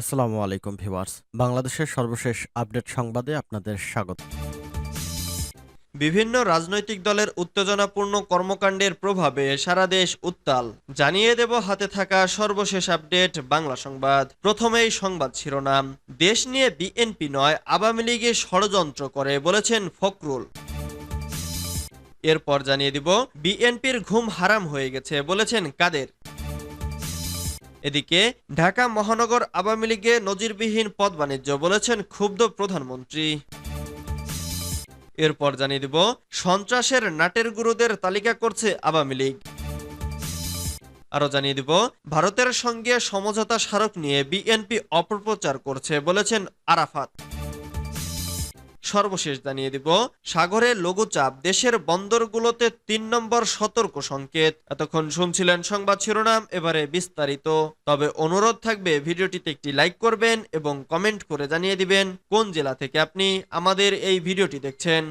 আসসালামু আলাইকুম ভিউয়ার্স। বাংলাদেশের সর্বশেষ আপডেট সংবাদে আপনাদের স্বাগত। বিভিন্ন রাজনৈতিক দলের উত্তেজনাপূর্ণ কর্মকাণ্ডের প্রভাবে সারা দেশ উত্তাল। জানিয়ে দেব হাতে থাকা সর্বশেষ আপডেট বাংলা সংবাদ। প্রথমেই সংবাদ শিরোনাম। দেশ নিয়ে বিএনপি নয়, আওয়ামী লীগে ষড়যন্ত্র করে বলেছেন ফখরুল। এরপর জানিয়ে দিব, বিএনপির ঘুম হারাম হয়ে গেছে বলেছেন কাদের। এদিকে ঢাকা মহানগর আওয়ামী লীগে নজিরবিহীন পদ বাণিজ্য বলেছেন ক্ষুব্ধ প্রধানমন্ত্রী। এরপর জানিয়ে দিব, সন্ত্রাসের নাটের গুরুদের তালিকা করছে আওয়ামী লীগ। আরও জানিয়ে দিব, ভারতের সঙ্গে সমঝোতা স্মারক নিয়ে বিএনপি অপপ্রচার করছে বলেছেন আরাফাত। সর্বশেষ জানিয়ে দিব, সাগরে লঘুচাপ দেশের বন্দরগুলোতে তিন নম্বর সতর্ক সংকেত। এতক্ষণ শুনছিলেন সংবাদ শিরোনাম, এবারে বিস্তারিত। তবে অনুরোধ থাকবে, ভিডিওটিতে একটি লাইক করবেন এবং কমেন্ট করে জানিয়ে দিবেন, কোন জেলা থেকে আপনি আমাদের এই ভিডিওটি দেখছেন।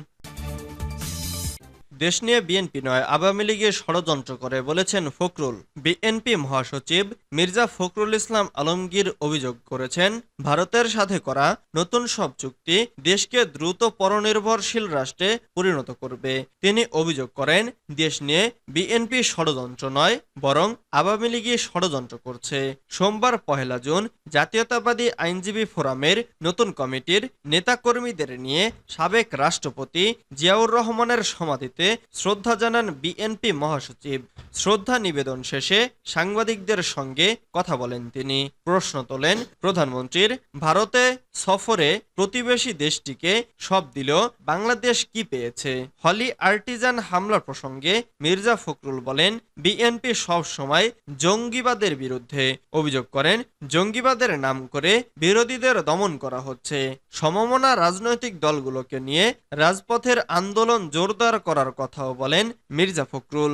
দেশ নিয়ে বিএনপি নয়, আওয়ামী লীগে ষড়যন্ত্র করে, বলেছেন ফখরুল। বিএনপি মহাসচিব মির্জা ফখরুল ইসলাম আলমগীর অভিযোগ করেছেন, ভারতের সাথে করা নতুন সব চুক্তি দেশকে দ্রুত পরনির্ভরশীল রাষ্ট্রে পরিণত করবে। তিনি অভিযোগ করেন, দেশ নিয়ে বিএনপি ষড়যন্ত্র নয়, বরং আওয়ামী লীগই ষড়যন্ত্র করছে। সোমবার পহেলা জুন জাতীয়তাবাদী আইনজীবী ফোরামের নতুন কমিটির নেতাকর্মীদের নিয়ে সাবেক রাষ্ট্রপতি জিয়াউর রহমানের সমাধিতে শ্রদ্ধা জানান বিএনপি মহাসচিব। শ্রদ্ধা নিবেদন শেষে সাংবাদিকদের সঙ্গে কথা বলেন তিনি। প্রশ্ন তোলেন, প্রধানমন্ত্রীর ভারতে সফরে প্রতিবেশী দেশটিকে সব দিল, বাংলাদেশ কি পেয়েছে? হলি আর্টিজান হামলা প্রসঙ্গে মির্জা ফখরুল বলেন, বিএনপি সব সময় জঙ্গিবাদের বিরুদ্ধে। অভিযোগ করেন, জঙ্গিবাদের নাম করে বিরোধীদের দমন করা হচ্ছে। সমমনা রাজনৈতিক দলগুলোকে নিয়ে রাজপথের আন্দোলন জোরদার করার কথাও বলেন মির্জা ফখরুল।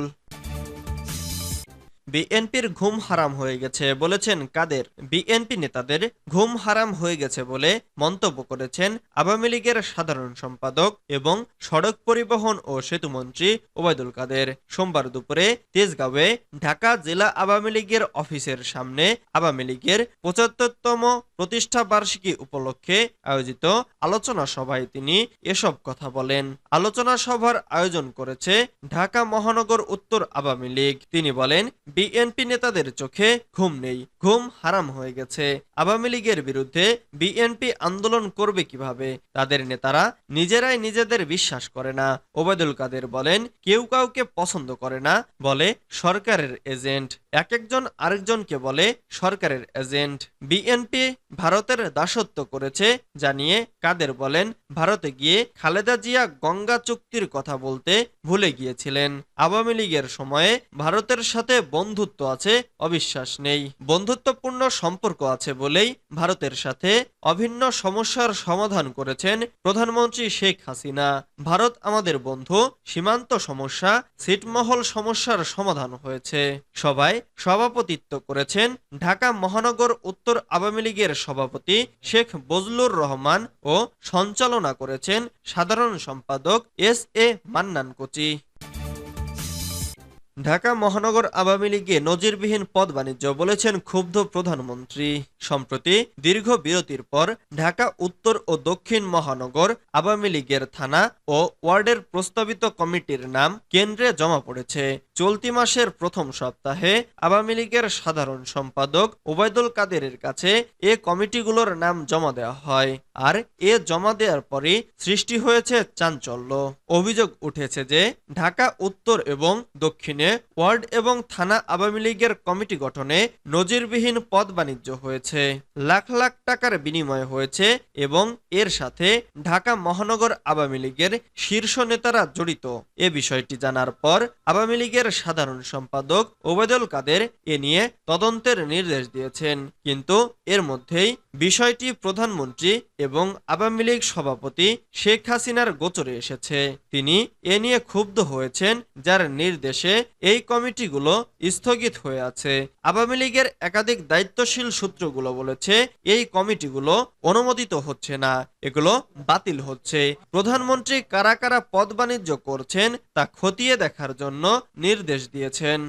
বিএনপির ঘুম হারাম হয়ে গেছে বলেছেন কাদের? বিএনপি নেতাদের ঘুম হারাম হয়ে গেছে বলে মন্তব্য করেছেন আওয়ামী লীগের সাধারণ সম্পাদক এবং সড়ক পরিবহন ও সেতুমন্ত্রী ওবায়দুল কাদের। সোমবার দুপুরে তেজগাঁওয়ে ঢাকা জেলা আওয়ামী লীগের অফিসের সামনে আওয়ামী লীগের পঁচাত্তরতম প্রতিষ্ঠা বার্ষিকী উপলক্ষে আয়োজিত আলোচনা সভায় তিনি এসব কথা বলেন। আলোচনা সভার আয়োজন করেছে ঢাকা মহানগর উত্তর আওয়ামী লীগ। তিনি বলেন বিএনপি নেতাদের চোখে ঘুম নেই, ঘুম হারাম হয়ে গেছে। আওয়ামী লীগের বিরুদ্ধে বিএনপি আন্দোলন করবে কীভাবে, তাদের নেতারা নিজেরাই নিজেদের বিশ্বাস করে না। ওবায়দুল কাদের বলেন, কেউ কাউকে পছন্দ করে না, বলে সরকারের এজেন্ট। এক একজন আরেকজনকে বলে সরকারের এজেন্ট। বিএনপি ভারতের দাসত্ব করেছে জানিয়ে কাদের বলেন, ভারতে গিয়ে খালেদা জিয়া গঙ্গা চুক্তির কথা বলতে ভুলে গিয়েছিলেন। আওয়ামী লীগের সময়ে ভারতের সাথে বন্ধুত্ব আছে, অবিশ্বাস নেই। বন্ধুত্বপূর্ণ সম্পর্ক আছে বলেই ভারতের সাথে অভিন্ন সমস্যার সমাধান করেছেন প্রধানমন্ত্রী শেখ হাসিনা। ভারত আমাদের বন্ধু, সীমান্ত সমস্যা, ছিটমহল সমস্যার সমাধান হয়েছে। সবাই সভাপতিত্ব করেছেন ঢাকা মহানগর উত্তর আওয়ামী লীগের সভাপতি শেখ বজলুর রহমান ও সঞ্চালনা করেছেন সাধারণ সম্পাদক এস এ মান্নান কোচি ঢাকা মহানগর আওয়ামী লীগে নজিরবিহীন পদ বাণিজ্য বলেছেন ক্ষুব্ধ প্রধানমন্ত্রী। সম্প্রতি দীর্ঘ বিরতির পর ঢাকা উত্তর ও দক্ষিণ মহানগর আওয়ামী লীগের থানা ও ওয়ার্ডের প্রস্তাবিত কমিটির নাম কেন্দ্রে জমা পড়েছে। চলতি মাসের প্রথম সপ্তাহে আওয়ামী লীগের সাধারণ সম্পাদক ওবায়দুল কাদেরের কাছে এ কমিটিগুলোর নাম জমা দেওয়া হয় আর এ জমা দেওয়ার পরই সৃষ্টি হয়েছে চাঞ্চল্য। অভিযোগ উঠেছে যে ঢাকা উত্তর এবং দক্ষিণে ওয়ার্ড এবং থানা আওয়ামী লীগের কমিটি গঠনে নজিরবিহীন পদ বাণিজ্য হয়েছে। লাখ লাখ টাকার বিনিময় হয়েছে এবং এর সাথে ঢাকা মহানগর আওয়ামী লীগের শীর্ষ নেতারা জড়িত। এ বিষয়টি জানার পর আওয়ামী লীগের সাধারণ সম্পাদক ওবায়দুল কাদের এ নিয়ে তদন্তের নির্দেশ দিয়েছেন। কিন্তু এর মধ্যেই বিষয়টি প্রধানমন্ত্রী এবং আওয়ামী লীগ সভাপতি শেখ হাসিনার গোচরে এসেছে। তিনি এ নিয়ে ক্ষুব্ধ হয়েছেন, যার নির্দেশে এই কমিটিগুলো স্থগিত হয়ে আছে। আওয়ামী লীগের একাধিক দায়িত্বশীল সূত্রগুলো বলেছে, এই কমিটিগুলো অনুমোদিত হচ্ছে না। এগুলো বাতিল হচ্ছে। প্রধানমন্ত্রী কারা কারা পদ বাণিজ্য করছেন তা খতিয়ে দেখার জন্য নির্দেশ দিয়েছেন।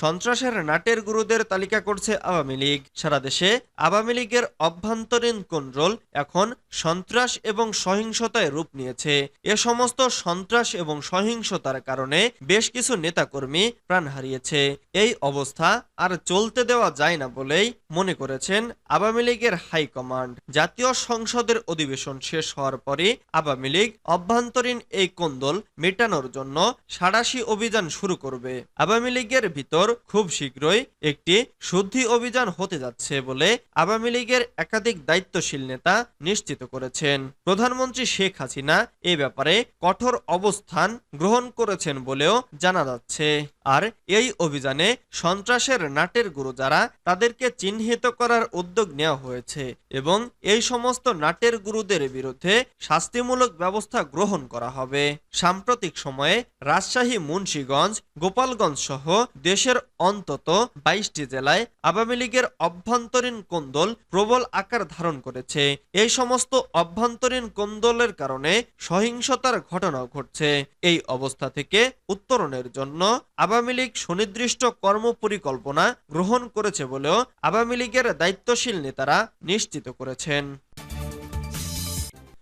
সন্ত্রাসের নাটের গুরুদের তালিকা করছে আওয়ামী লীগ। সারা দেশে আওয়ামী লীগের অভ্যন্তরীণ কন্ট্রোল এখন সন্ত্রাস এবং সহিংসতায় রূপ নিয়েছে। এ সমস্ত সন্ত্রাস এবং সহিংসতার কারণে বেশ কিছু নেতাকর্মী প্রাণ হারিয়েছে। এই অবস্থা আর চলতে দেওয়া যায় না বলেই মনে করেছেন আওয়ামী লীগের হাইকমান্ড। জাতীয় সংসদের অধিবেশন শেষ হওয়ার পরে আওয়ামী লীগ অভ্যন্তরীণ এই কোন্দল মেটানোর জন্য সাড়াশি অভিযান শুরু করবে। আওয়ামী লীগের ভিতর খুব শীঘ্রই একটি শুদ্ধি অভিযান হতে যাচ্ছে বলে আওয়ামী লীগের একাধিক দায়িত্বশীল নেতা নিশ্চিত করেছেন। প্রধানমন্ত্রী শেখ হাসিনা এ ব্যাপারে কঠোর অবস্থান গ্রহণ করেছেন বলেও জানা যাচ্ছে। আর এই অভিযানে সন্ত্রাসের নাটের গুরু যারা, তাদেরকে চিহ্নিত করার উদ্যোগ নেওয়া হয়েছে এবং এই সমস্ত নাটের গুরুদের বিরুদ্ধে শাস্তিমূলক ব্যবস্থা গ্রহণ করা হবে। সাম্প্রতিক সময়ে রাজশাহী, মুন্সীগঞ্জ, গোপালগঞ্জ সহ দেশের অন্তত বাইশটি জেলায় আওয়ামী লীগের অভ্যন্তরীণ কোন্দল প্রবল আকার ধারণ করেছে। এই সমস্ত অভ্যন্তরীণ কোন্দলের কারণে সহিংসতার ঘটনাও ঘটছে। এই অবস্থা থেকে উত্তরণের জন্য আওয়ামী লীগ সুনির্দিষ্ট কর্মপরিকল্পনা গ্রহণ করেছে বলেও আওয়ামী লীগের দায়িত্বশীল নেতারা নিশ্চিত করেছেন।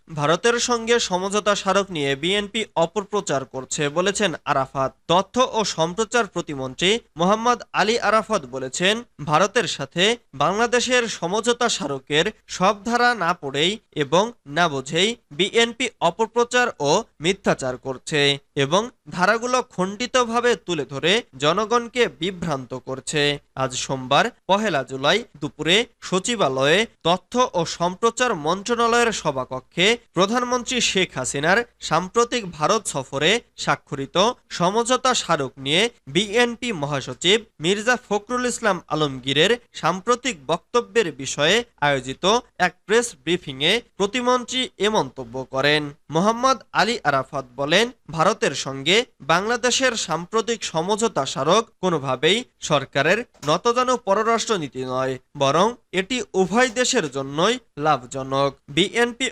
ভারতের সঙ্গে সমঝোতা স্মারক নিয়ে বিএনপি অপপ্রচার করছে বলেছেন আরাফাত। তথ্য ও সম্প্রচার প্রতিমন্ত্রী মোহাম্মদ আলী আরাফাত বলেছেন, ভারতের সাথে বাংলাদেশের সমঝোতা স্মারকের সব ধারা না পড়েই এবং না বুঝেই বিএনপি অপপ্রচার ও মিথ্যাচার করছে এবং ধারাগুলো খণ্ডিতভাবে তুলে ধরে জনগণকে বিভ্রান্ত করছে। আজ সোমবার, পহেলা জুলাই দুপুরে সচিবালয়ে তথ্য ও সম্প্রচার মন্ত্রণালয়ের সভাকক্ষে প্রধানমন্ত্রী শেখ হাসিনার সাম্প্রতিক ভারত সফরে স্বাক্ষরিত সমঝোতা স্মারক নিয়ে বিএনপি মহাসচিব মির্জা ফখরুল ইসলাম আলমগীরের সাম্প্রতিক বক্তব্যের বিষয়ে আয়োজিত এক প্রেস ব্রিফিংয়ে প্রতিমন্ত্রী এ মন্তব্য করেন। মোহাম্মদ আলী আরাফাত বলেন, ভারতের সঙ্গে বাংলাদেশের সাম্প্রতিক সমঝোতা স্মারক কোনোভাবেই সরকারের নতজানু পররাষ্ট্রনীতি নয়, বরং এটি উভয় দেশের জন্যই লাভজনক। বিএনপি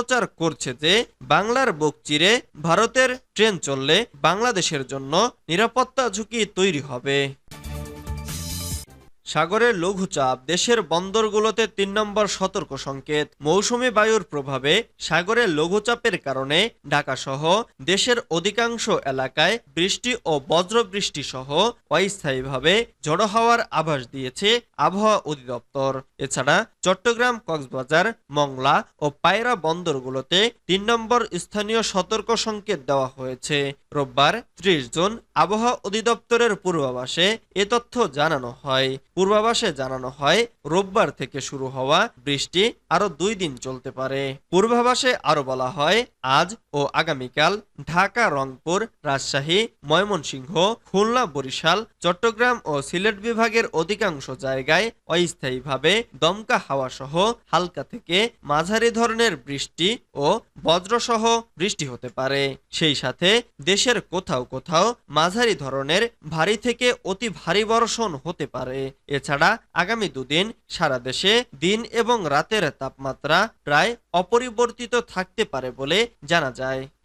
অপপ্রচার করছে যে বাংলার বুক চিরে ভারতের ট্রেন চললে বাংলাদেশের জন্য নিরাপত্তা ঝুঁকি তৈরি হবে। সাগরের লঘুচাপ দেশের বন্দরগুলোতে তিন নম্বর সতর্ক সংকেত। মৌসুমী বায়ুর প্রভাবে সাগরের লঘুচাপের কারণে ঢাকাসহ দেশের অধিকাংশ এলাকায় বৃষ্টি ও বজ্রবৃষ্টি সহ অস্থায়ীভাবে ঝড়ো হওয়ার আভাস দিয়েছে আবহাওয়া অধিদপ্তর। এছাড়া চট্টগ্রাম, কক্সবাজার, মংলা ও পায়রা বন্দরগুলোতে তিন নম্বর স্থানীয় সতর্ক সংকেত দেওয়া হয়েছে। রোববার ত্রিশ জুন আবহাওয়া অধিদপ্তরের পূর্বাভাসে এ তথ্য জানানো হয়। পূর্বাভাসে জানানো হয়, রোববার থেকে শুরু হওয়া বৃষ্টি আরও দুই দিন চলতে পারে। পূর্বাভাসে আরও বলা হয়, আজ ও আগামীকাল ঢাকা, রংপুর, রাজশাহী, ময়মনসিংহ, খুলনা, বরিশাল, চট্টগ্রাম ও সিলেট বিভাগের অধিকাংশ জায়গায় অস্থায়ীভাবে দমকা হাওয়া সহ হালকা থেকে মাঝারি ধরনের বৃষ্টি ও বজ্রসহ বৃষ্টি হতে পারে। সেই সাথে দেশের কোথাও কোথাও মাঝারি ধরনের ভারী থেকে অতি ভারী বর্ষণ হতে পারে। এছাড়া আগামী দুদিন সারা দেশে দিন এবং রাতের তাপমাত্রা প্রায় অপরিবর্তিত থাকতে পারে বলে জানা যায়।